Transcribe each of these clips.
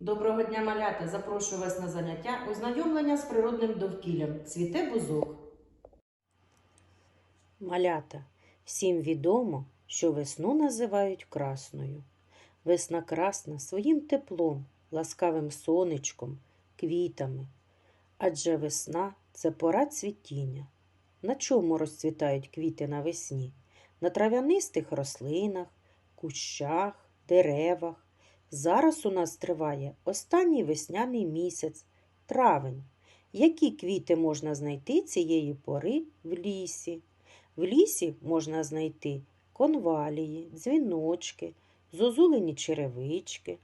Доброго дня, малята! Запрошую вас на заняття ознайомлення з природним довкіллям. Цвіте бузок. Малята, всім відомо, що весну називають красною. Весна красна своїм теплом, ласкавим сонечком, квітами. Адже весна це пора цвітіння. На чому розцвітають квіти навесні? На трав'янистих рослинах, кущах, деревах. Зараз у нас триває останній весняний місяць травень. Які квіти можна знайти цієї пори в лісі? В лісі можна знайти конвалії, дзвіночки, зозулені черевички.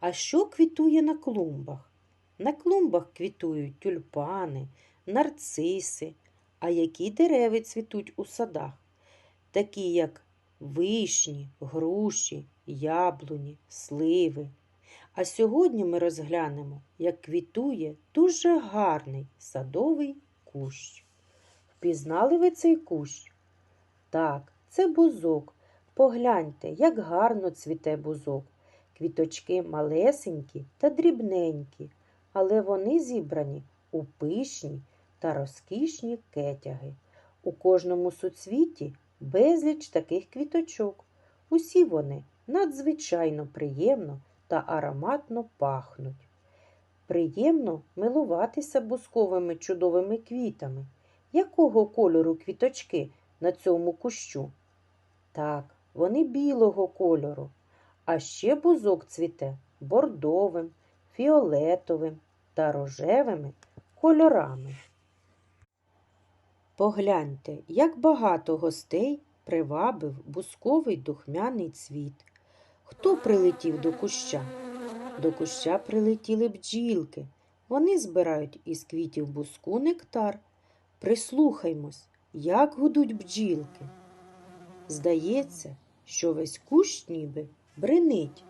А що квітує на клумбах? На клумбах квітують тюльпани, нарциси. А які дерева цвітуть у садах? Такі як вишні, груші, яблуні, сливи. А сьогодні ми розглянемо, як квітує дуже гарний садовий кущ. Впізнали ви цей кущ? Так, це бузок. Погляньте, як гарно цвіте бузок. Квіточки малесенькі та дрібненькі, але вони зібрані у пишні та розкішні кетяги. У кожному суцвіті безліч таких квіточок. Усі вони надзвичайно приємно та ароматно пахнуть. Приємно милуватися бузковими чудовими квітами. Якого кольору квіточки на цьому кущу? Так, вони білого кольору. А ще бузок цвіте бордовим, фіолетовим та рожевими кольорами. Погляньте, як багато гостей привабив бузковий духмяний цвіт. Хто прилетів до куща? До куща прилетіли бджілки. Вони збирають із квітів бузку нектар. Прислухаймось, як гудуть бджілки. Здається, що весь кущ ніби бринить.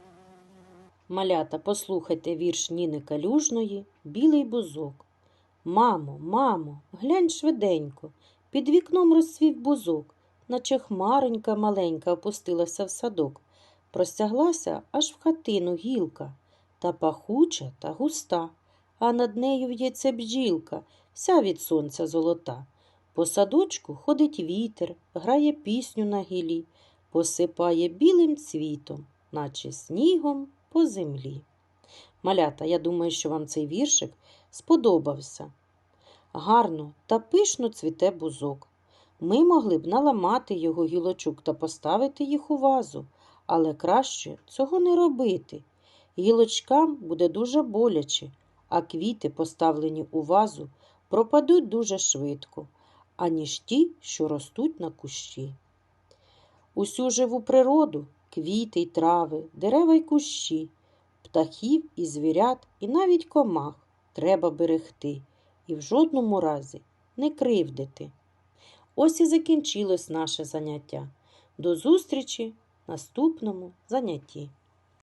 Малята, послухайте вірш Ніни Калюжної Білий бузок. Мамо, мамо, глянь швиденько, під вікном розцвів бузок, наче хмаронька маленька опустилася в садок, простяглася аж в хатину гілка, та пахуча та густа, а над нею в'ється бджілка, вся від сонця золота. По садочку ходить вітер, грає пісню на гілі, посипає білим цвітом, наче снігом по землі. Малята, я думаю, що вам цей віршик сподобався. Гарно та пишно цвіте бузок. Ми могли б наламати його гілочок та поставити їх у вазу, але краще цього не робити. Гілочкам буде дуже боляче, а квіти, поставлені у вазу, пропадуть дуже швидко, аніж ті, що ростуть на кущі. Усю живу природу, квіти й трави, дерева й кущі, птахів і звірят, і навіть комах треба берегти і в жодному разі не кривдити. Ось і закінчилось наше заняття. До зустрічі в наступному занятті.